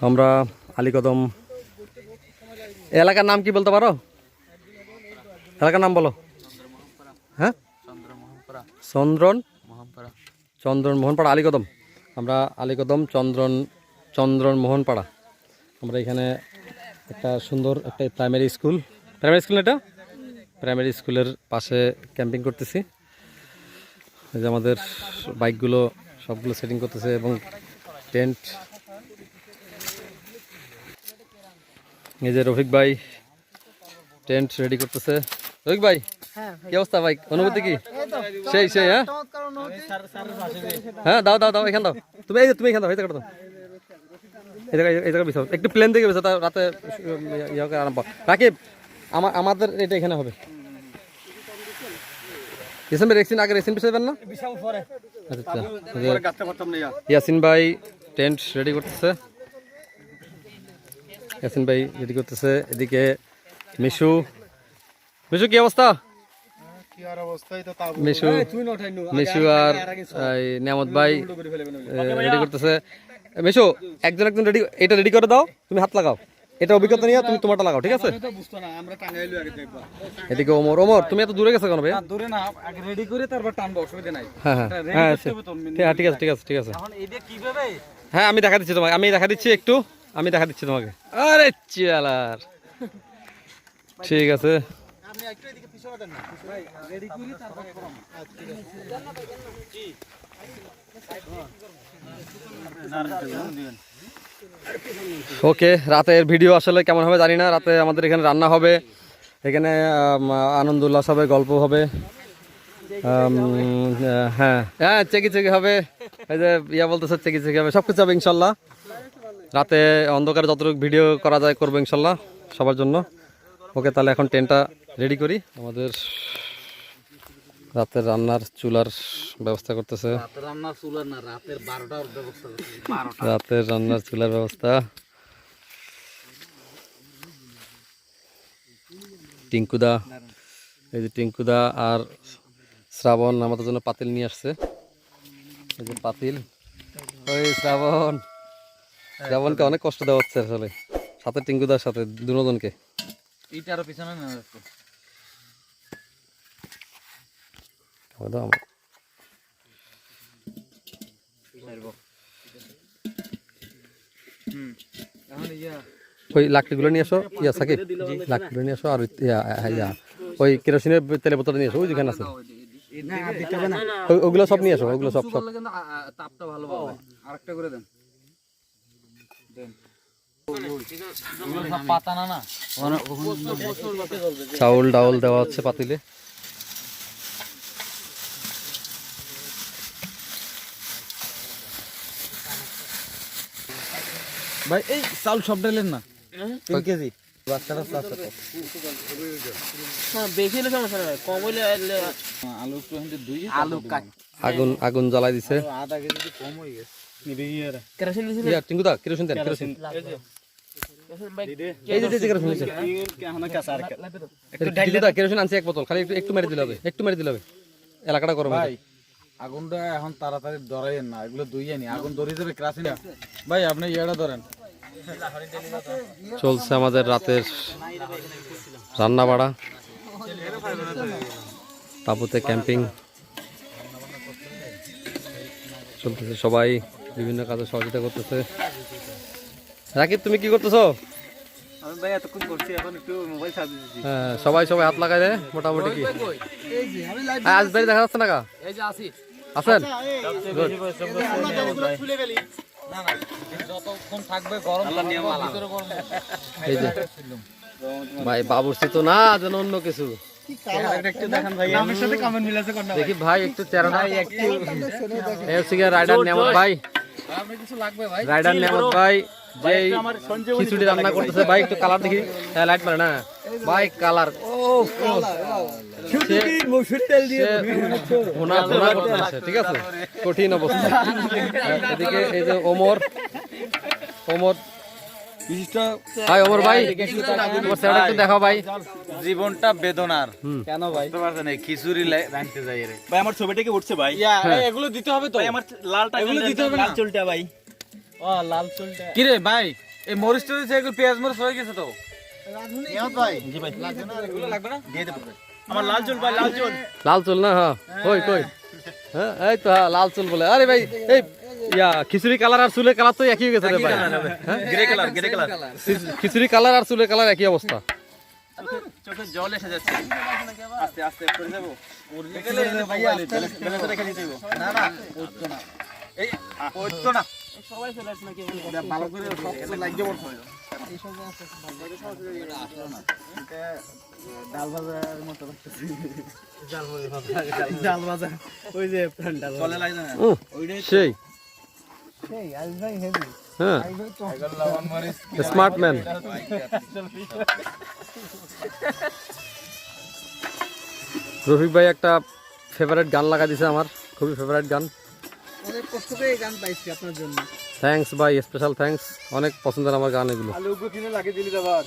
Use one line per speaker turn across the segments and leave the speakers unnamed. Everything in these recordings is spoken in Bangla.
আমরা আলীকদম এলাকার নাম কি বলতে পারো? এলাকার নাম বলো। হ্যাঁ? চন্দ্রন চন্দ্রন মোহনপাড়া আলীকদম আমরা আলীকদম চন্দ্রন চন্দ্রন মোহনপাড়া আমরা এখানে একটা সুন্দর একটা প্রাইমারি স্কুল প্রাইমারি স্কুল এটা? প্রাইমারি স্কুলের পাশে ক্যাম্পিং করতেছি। যে আমাদের বাইকগুলো সবগুলো সেটিং করতেছে এবং টেন্ট এই যে রফিক ভাই টেন্ট রেডি করতেছে। রফিক ভাই কি অবস্থা ভাই? অনুভূতি কি? সেই সেই হ্যাঁ? হ্যাঁ দাও দাও দাও এখান দাও। তুমি এই যে তুমি এখান দাও এই জায়গাটা দাও। এই জায়গায় এই জায়গায় বিছাও। একটু প্লেন দিকে বিছাও তাও রাতে ইয়ে করে আরাম পাও। রাকিব আমার আমাদের এটা এখানে হবে। ইয়াসিন ভাই রেক্সিন আগে রেক্সিন বিছাবেন না? আচ্ছা আচ্ছা। এই যে ইয়াসিন ভাই টেন্ট রেডি করতেছে। ইয়াসিন ভাই রেডি করতেছে এদিকে মিশু। মিশু কি অবস্থা? এটা রেডি করে দাও তুমি হাত লাগাও। এটা অভিজ্ঞতা তুমি লাগাও ঠিক আছে? এদিকে তুমি দূরে হ্যাঁ হ্যাঁ। হ্যাঁ
তো,
ঠিক আছে ঠিক আছে ঠিক আছে। হ্যাঁ আমি দেখা দিচ্ছি তোমাকে আমি দেখা দিচ্ছি একটু। আমি দেখা দিচ্ছি তোমাকে। আরে চিয়ালার ঠিক আছে। ওকে রাতের ভিডিও আসলে কেমন হবে জানি না। রাতে আমাদের এখানে রান্না হবে। এখানে আনন্দ উল্লাস হবে গল্প হবে। হ্যাঁ। হ্যাঁ চেকি চেকি হবে। এই যে ইয়া বলতেছে চেকি চেকি হবে। সব কিছু হবে ইনশাল্লাহ। রাতে অন্ধকারে যতটুকু ভিডিও করা যায় করব ইনশাল্লাহ সবার জন্য। ওকে তাহলে এখন টেনটা রেডি করি। আমাদের রাতের রান্নার চুলার ব্যবস্থা করতেছে।
রাতের
রান্নার চুলার ব্যবস্থা। টিঙ্কুদা এই যে টিঙ্কুদা আর শ্রাবণ আমাদের জন্য পাতিল নিয়ে আসছে। এই যে পাতিল। ওই শ্রাবণ। শ্রাবণকে অনেক কষ্ট দেওয়া হচ্ছে আসলে। সাথে টিঙ্কুদার সাথে দুজনকে
এইটা আরও পিছনে না
ওই লাকড়িগুলো নিয়ে আসো। ইয়া লাকড়িগুলো নিয়ে আসো আর ওই ইয়া ওই কেরোসিনের তেলের বোতল নিয়ে আসো। ওই যেখানে আছে।
না দিতে হবে না।
ওই- ওগুলো সব নিয়ে আসো ওগুলো সব সব।
তাপটা ভালো পাবে। আরেকটা করে দেন দেন ওগুলো সব পাতা না না
চাউল ডাউল দেওয়া হচ্ছে পাতিলে।
ভাই এই চাউল সব ডালেন না? তিন কেজি। বাচ্চারা চাচ্ছে তো
হ্যাঁ
আগুন আগুন জ্বালাই দিছে।
আধা কেজি কম হয়ে গেছে।
কেরোসিন দিছিল
ইয়া টিঙ্কুদা কেরোসিন দেন কেরোসিন এই যে যে কেরোসিন দিছে টিঙ্কুদা কেরোসিন আনছে এক বোতল খালি একটু একটু মেরে দিলে হবে একটু মেরে দিলে হবে এলাকাটা গরম
ভাই আগুনটা এখন তাড়াতাড়ি ধরাইয়েন না এগুলো আনি আগুন ধরিয়ে দেবে ক্রাসিনা ভাই আপনি ইয়েটা ধরেন
চলছে আমাদের রাতের রান্না বাড়া তাঁবুতে ক্যাম্পিং চলতেছে সবাই বিভিন্ন কাজে সহযোগিতা করতেছে। রাকিব তুমি কি করতেছো?
আমি ভাই এতক্ষণ করছি এখন একটু মোবাইল চার্জ দিচ্ছি।
হ্যাঁ সবাই সবাই হাত লাগাই দেয় মোটামুটি কি? হ্যাঁ, আজ বাড়ি দেখা যাচ্ছে না কা
এই যে। আসি
ভাই বাবুর্চি তো না যেন অন্য কিছু।
একটু ভাই?
দেখি ভাই একটু একটু এই হচ্ছে গিয়ে রাইডার নেমত ভাই। রাইডার নেমত ভাই যে খিচুড়ি রান্না করতেছে। ভাই একটু কালার দেখি। হ্যাঁ লাইট মারে না। ভাই কালার ঠিক আছে? কঠিন অবস্থা। এদিকে এই যে ওমর ওমর ভাই ওমর ভাই তোমার চেহারা একটু দেখাও ভাই
জীবনটা বেদনার। কেন ভাই? বুঝতে পারছেন এই খিচুড়ি লাই- রাঁধতে যাই রে।
ভাই আমার ছবিটা কি উঠছে ভাই?
এগুলো দিতে হবে তো।
ভাই আমার লালটা
এগুলো দিতে হবে
লাল চুলটা ভাই?
কি রে ভাই এই মরিচ টরিচ এগুলো পেঁয়াজ মরিচ হয়ে গেছে তো।
লাল চুল না হ্যাঁ। কই কই? হ্যাঁ এই তো হ্যাঁ লাল চুল বলে। আরে ভাই এই ইয়া খিচুড়ি কালার আর চুলের কালার তো একই হয়ে গেছে রে ভাই। হ্যাঁ?
Grey colour grey colour.
খিচুড়ি কালার আর চুলের কালার একই অবস্থা।
চোখে জল এসে যাচ্ছে। আস্তে আস্তে করে যাব। না না উঠতো না। এই উঠতো না।
সবাই চলে আসছে নাকি
ভালো করে শক্ত লাগিয়ে পড়তো ডাল ভাজার মতো ডাল ভাজা ওই যে চলে লাগে না।
সেই। হ্যাঁ। স্মার্ট ম্যান রফিক ভাই একটা ফেভারিট গান লাগা দিছে আমার খুবই ফেভারিট গান।
অনেক কষ্ট করে এই গান পাইছি আপনার জন্য।
থ্যাঙ্কস ভাই স্পেশাল থ্যাঙ্কস অনেক পছন্দের আমার গান এগুলো।
আলু কিনে লাগিয়ে দিলি আবার।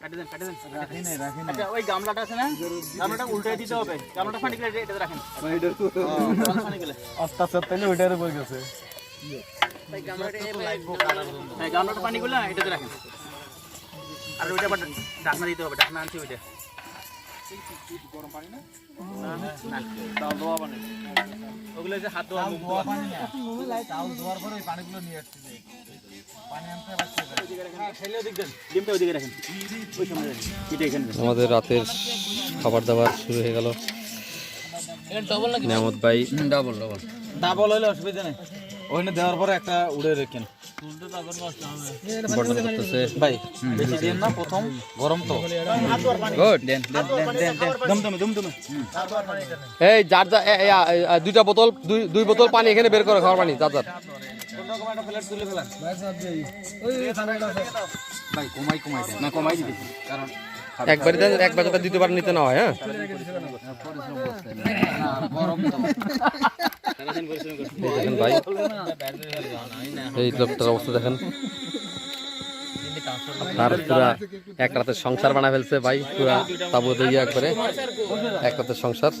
কাটি দেন কাটি দেন। রাখি নাই
আচ্ছা ওই গামলাটা আছে না? গামলাটা উল্টে দিতে হবে। গামলাটা ফানি গেলে এটাতে রাখেন।
ওইটার উপর গেছে।
ভাই গামলাটা এটাতে রাখেন। আর ওইটা আবার ঢাকনা দিতে হবে ঢাকনা আনছি ওইটা।
ধোয়া পানি
ওগুলো যে হাত ধোয়া
ধোয়া পানি ধোয়ার পরে পানিগুলো নিয়ে আসছি
আমাদের রাতের খাবার দাবার শুরু হয়ে গেল। নিয়ামত ভাই।
ডাবল ডাবল ডাবল হলে অসুবিধা নেই। ওখানে দেওয়ার পরে একটা উড়ে রেখেন
করতেছে
ভাই বেশি দিন না প্রথম গরম তো।
গুড
দেন দেন দেন দেন দেন। দমদমে দমদমে।
এই যার যা দুইটা বোতল দুই দুই বোতল পানি এখানে বের করে খাওয়ার পানি যার যার।
ভাই কমাই কমাই দেন। না কমাই দিতেছি কারণ
একবারই দেন, একবার যাতে দ্বিতীয়বার নিতে না হয় হ্যাঁ? দেখেন ভাই, এই লোকটার অবস্থা দেখেন। তার পুরা এক রাতের সংসার বানা ফেলছে ভাই, পুরা তাবু দিয়ে একবারে এক রাতের সংসার।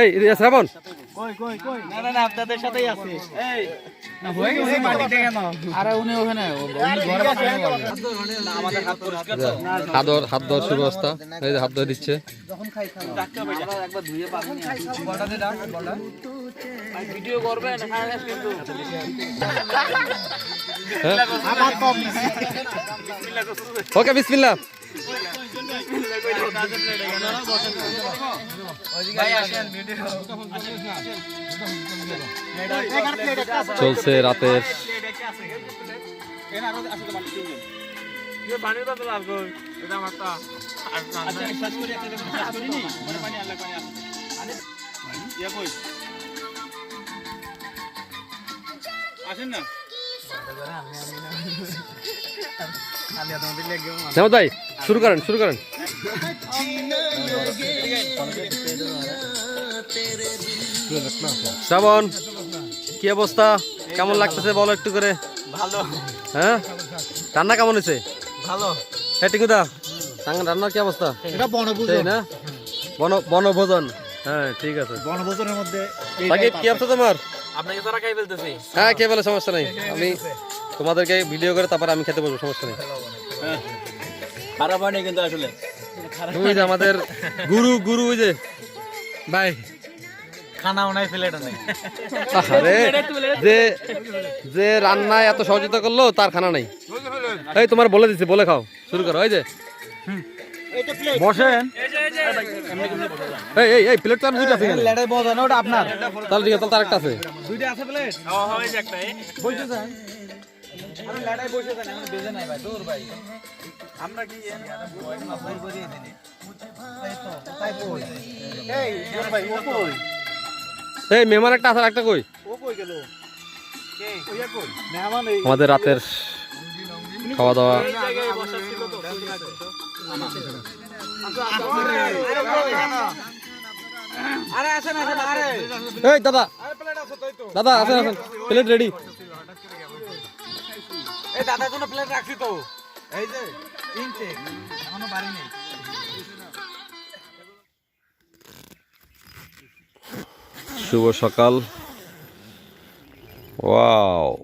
এই রিয়া শ্রাবণ।
না না না আপনাদের সাথেই আছে। এই
আরে উনি ওখানে উনি ঘরে পাঠানো বলবে আমাদের হাত পরিষ্কার তো।
হাত ধোয়ার হাত ধোয়ার এই যে হাত ধোয়া দিচ্ছে।
ভিডিও
ওকে
ভিডিও
চলছে রাতের
আসেন না।
নেমত ভাই শুরু করেন শুরু করেন। শ্রাবণ কি অবস্থা? কেমন লাগতেছে বলো একটু করে।
ভালো।
হ্যাঁ? রান্না কেমন হয়েছে?
ভালো।
হ্যাঁ টিঙ্কুদা রান্না- রান্নার কি অবস্থা?
এটা বনভোজন।
না? বন বনভোজন। হ্যাঁ ঠিক আছে।
বনভোজনের মধ্যে
বাকি কি অবস্থা তোমার?
আপনাকে তারা খাই ফেলতেছি।
হ্যাঁ কে বলে সমস্যা নেই। আমি তোমাদেরকে ভিডিও করে তারপর আমি খেতে বসবো সমস্যা নেই।
খারাপ হয়নি কিন্তু আসলে।
তুমি যে আমাদের গুরু গুরু যে
ভাই। খানাও নাই প্লেট নেই।
আরে যে যে রান্নায় এত সহযোগিতা করল তার খানা নাই। এই তোমার বলে দিচ্ছি বলে খাও। শুরু করো এই যে।
বসেন।
এই এই এই প্লেট তো দুইটা আছে এখানে।
লেডাই বসানো ওটা আপনার।
তাহলে ঠিক আছে তাহলে তার একটা আছে।
দুইটা আছে প্লেট
হয় যে একটা
বসে যান। আরে লেডাই বসে যান এখন বেজে নাই ভাই দূর ভাই। আমরা কি এই দূর ভাই ও কই?
এই মেহমান একটা আছে আর একটা কই?
ও কই গেল? কে? ওইয়া কই মেহমান এই
আমাদের রাতের খাওয়া দাওয়া দাদা। দাদা আসেন আসেন। প্লেট রেডি
এই প্লেট রাখছি তো।
শুভ সকাল। ওয়াও।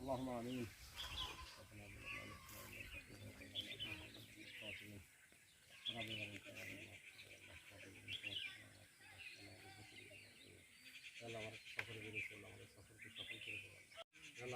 Allah'ım amin.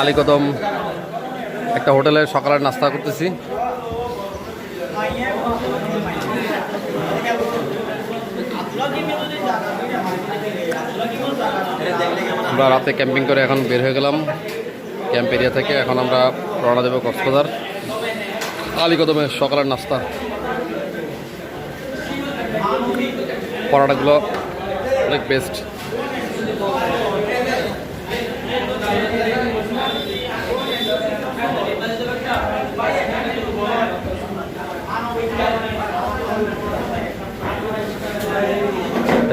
আলীকদম একটা হোটেলে সকালের নাস্তা করতেছি। আমরা রাতে ক্যাম্পিং করে এখন বের হয়ে গেলাম। ক্যাম্প এরিয়া থেকে এখন আমরা রওনা দেবো কক্সবাজার। আলীকদমের সকালের নাস্তা। পরোটাগুলো অনেক বেস্ট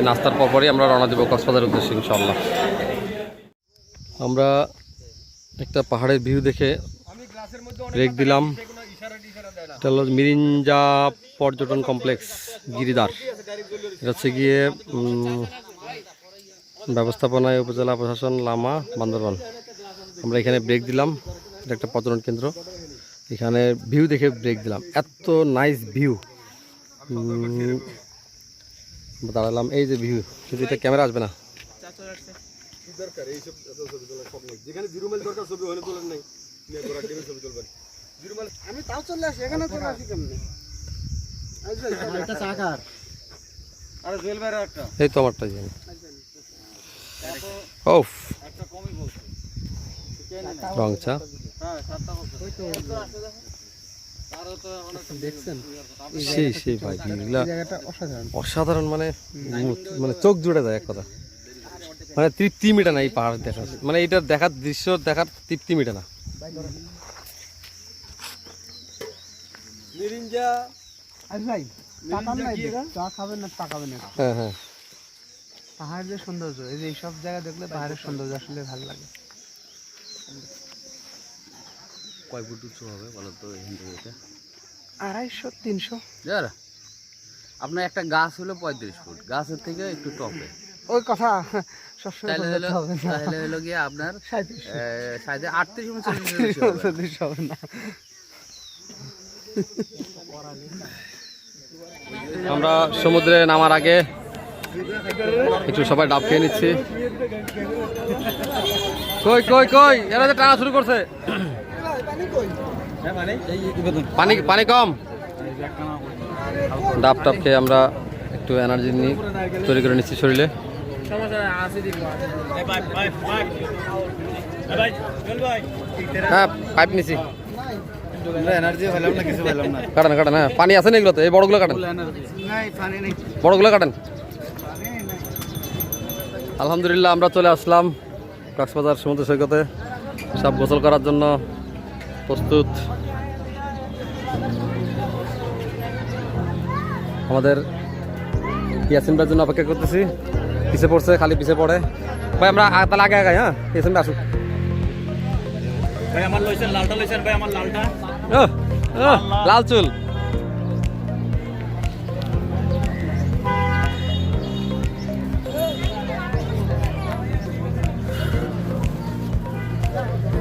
নাস্তার পরপরই আমরা রওনা দেবো কক্সবাজার উদ্দেশ্যে ইনশাল্লাহ আমরা একটা পাহাড়ের ভিউ দেখে ব্রেক দিলাম। মিরিঞ্জা পর্যটন কমপ্লেক্স গিরিদার এটা হচ্ছে গিয়ে ব্যবস্থাপনায় উপজেলা প্রশাসন, লামা, বান্দরবান। আমরা এখানে ব্রেক দিলাম। এটা একটা পর্যটন কেন্দ্র। এখানে ভিউ দেখে ব্রেক দিলাম। এত নাইস ভিউ দাঁড়ালাম এই যে ভিউ কিন্তু এটা ক্যামেরা আসবে না।
আমি তাও চলে আসি এখানে চলে আসি কেমনে? এটা চাকার। আরে জুয়েল ভাইয়ের একটা
এই তো আমারটা জানি ও
একটা কমই বলছে।
রং চা।
হ্যাঁ সাতটা
সেই সেই ভাই এগুলা
অসাধারণ।
অসাধারণ মানে মানে চোখ জুড়ে যায় এক কথা। মানে তৃপ্তি মিটে না এই পাহাড় দেখার মানে এইটার দেখার দৃশ্য দেখার তৃপ্তি মিটে না। হ্যাঁ হ্যাঁ।
পাহাড়ের সৌন্দর্য এই যে এইসব জায়গা দেখলে পাহাড়ের সৌন্দর্য আসলে ভালো লাগে।
কয় ফুট উঁচু হবে বলো তো এখান থেকে? এটা
আড়াইশো তিনশো।
যার। আপনার একটা গাছ হলো পঁয়ত্রিশ ফুট। গাছের থেকে একটু টপে।
ওই কথা
তাহলে হলো
হবে না।
তাহলে হলো গিয়ে আপনার সাড়ে আটত্রিশ উনচল্লিশ
হবে না।
আমরা সমুদ্রে নামার আগে একটু সবাই ডাব খেয়ে নিচ্ছি। কই কই কই? এরা যে টানা শুরু করছে। পানি পানি কম? ডাব টাব খেয়ে আমরা একটু এনার্জি নিয়ে তৈরি করে নিচ্ছি শরীরে। হ্যাঁ পাইপ নিছি। কাটেন কাটেন হ্যাঁ পানি আছে না এগুলোতে এই বড়গুলো কাটেন। বড়গুলো কাটেন। আলহামদুলিল্লাহ, আমরা চলে আসলাম কক্সবাজার সমুদ্র সৈকতে। সব গোসল করার জন্য। প্রস্তুত। আমাদের ইয়াসিন ভাইয়ের জন্য অপেক্ষা করতেছি। পিছে পড়ছে খালি পিছে পড়ে। ভাই আমরা তাহলে আগে আগে হ্যাঁ? ইয়াসিন ভাই আসুক।
ভাই আমার লইছেন লালটা লইছেন ভাই আমার লালটা।
ওহ, ওহ, লাল চুল।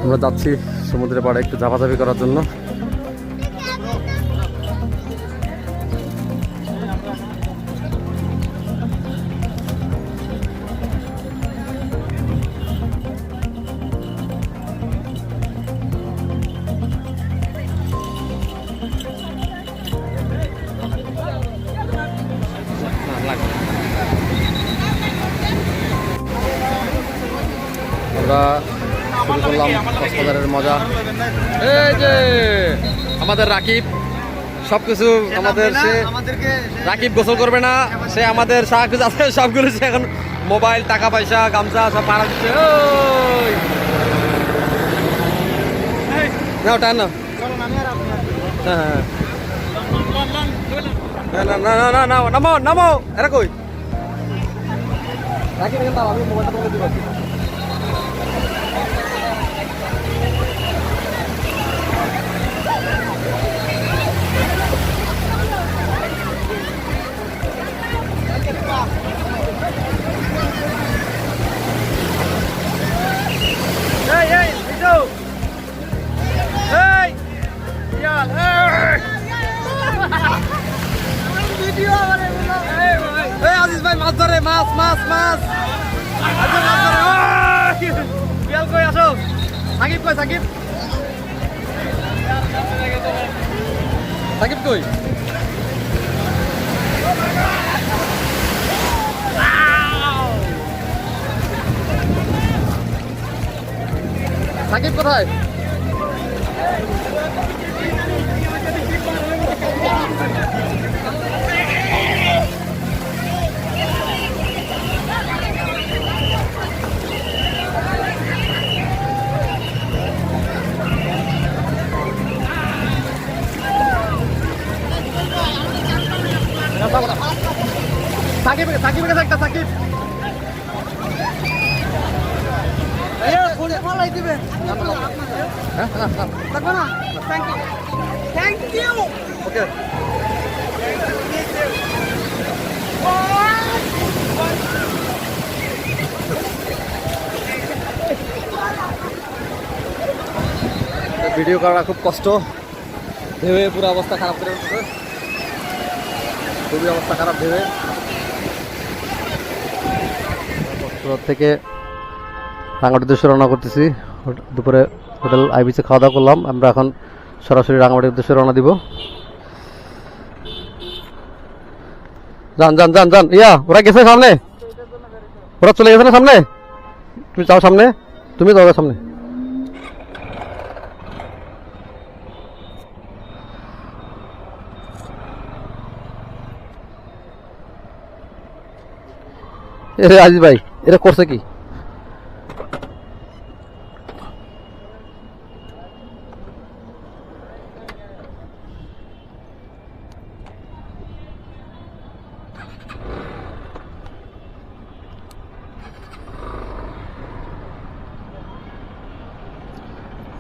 আমরা যাচ্ছি সমুদ্রের পাড়ে একটু ঝাপাঝাপি করার জন্য। আমাদের রাকিব সব কিছু আমাদের সে রাকিব গোসল করবে না সে আমাদের সাহায্য আছে সবগুলো সে এখন মোবাইল টাকা পয়সা গামছা সব পাড়া দিচ্ছে। না হ্যাঁ হ্যাঁ। না না না না না নামো নামো এরা কই? রাকিব আমি মোবাইলটা দিব আজিজ ভাই, মাছ ধরে, মাছ মাছ মাছ! ওই! বিয়াল কই আসো সাকিব কই, সাকিব? সাকিব কই? সাকিব কোথায়? করা খুব কষ্ট। ভেবে পুরো অবস্থা খারাপ করে ফেলতেছে। খুবই অবস্থা খারাপ ভেবে। থেকে রাঙামাটি উদ্দেশ্যে রওনা করতেছি। দুপুরে হোটেল আইবিসে খাওয়া দাওয়া করলাম। আমরা এখন সরাসরি রাঙামাটির উদ্দেশ্যে রওনা দিব। যান যান যান যান। ইয়া, ওরা গেছে সামনে? ওরা চলে গেছে না সামনে? তুমি যাও সামনে। তুমি যাও সামনে। আজিজ ভাই এটা করছে কি?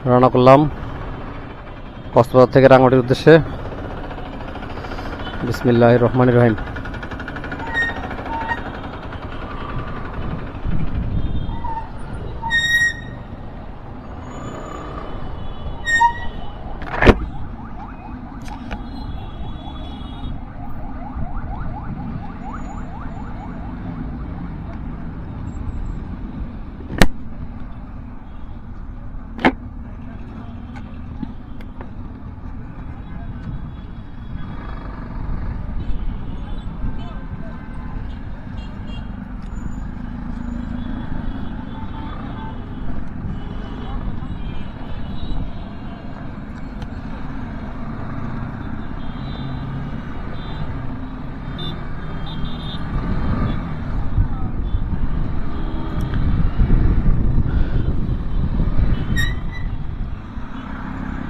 রওনা করলাম কক্সবাজার থেকে রাঙামাটির উদ্দেশ্যে। বিসমিল্লাহ রহমান রহিম।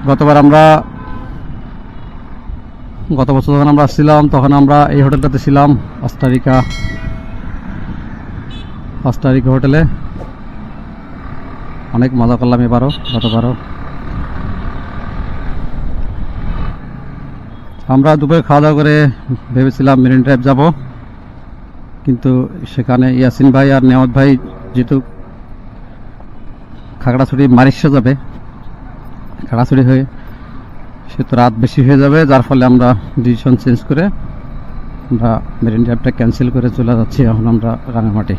গতবার আমরা গত বছর যখন আমরা আসছিলাম, তখন আমরা এই হোটেলটাতে ছিলাম অস্টারিকা অস্টারিকা হোটেলে। অনেক মজা করলাম এবারও, গতবারও। আমরা দুপুরে খাওয়া দাওয়া করে ভেবেছিলাম মেরিন ড্রাইভ যাব, কিন্তু সেখানে ইয়াসিন ভাই আর নেওয়াত ভাই যেহেতু খাগড়াছড়ি মারিশা যাবে খাড়াছড়ি হয়ে সে তো রাত বেশি হয়ে যাবে, যার ফলে আমরা ডিসিশন চেঞ্জ করে আমরা মেরিন ড্রাইভটা ক্যান্সেল করে চলে যাচ্ছি। এখন আমরা রাঙামাটি।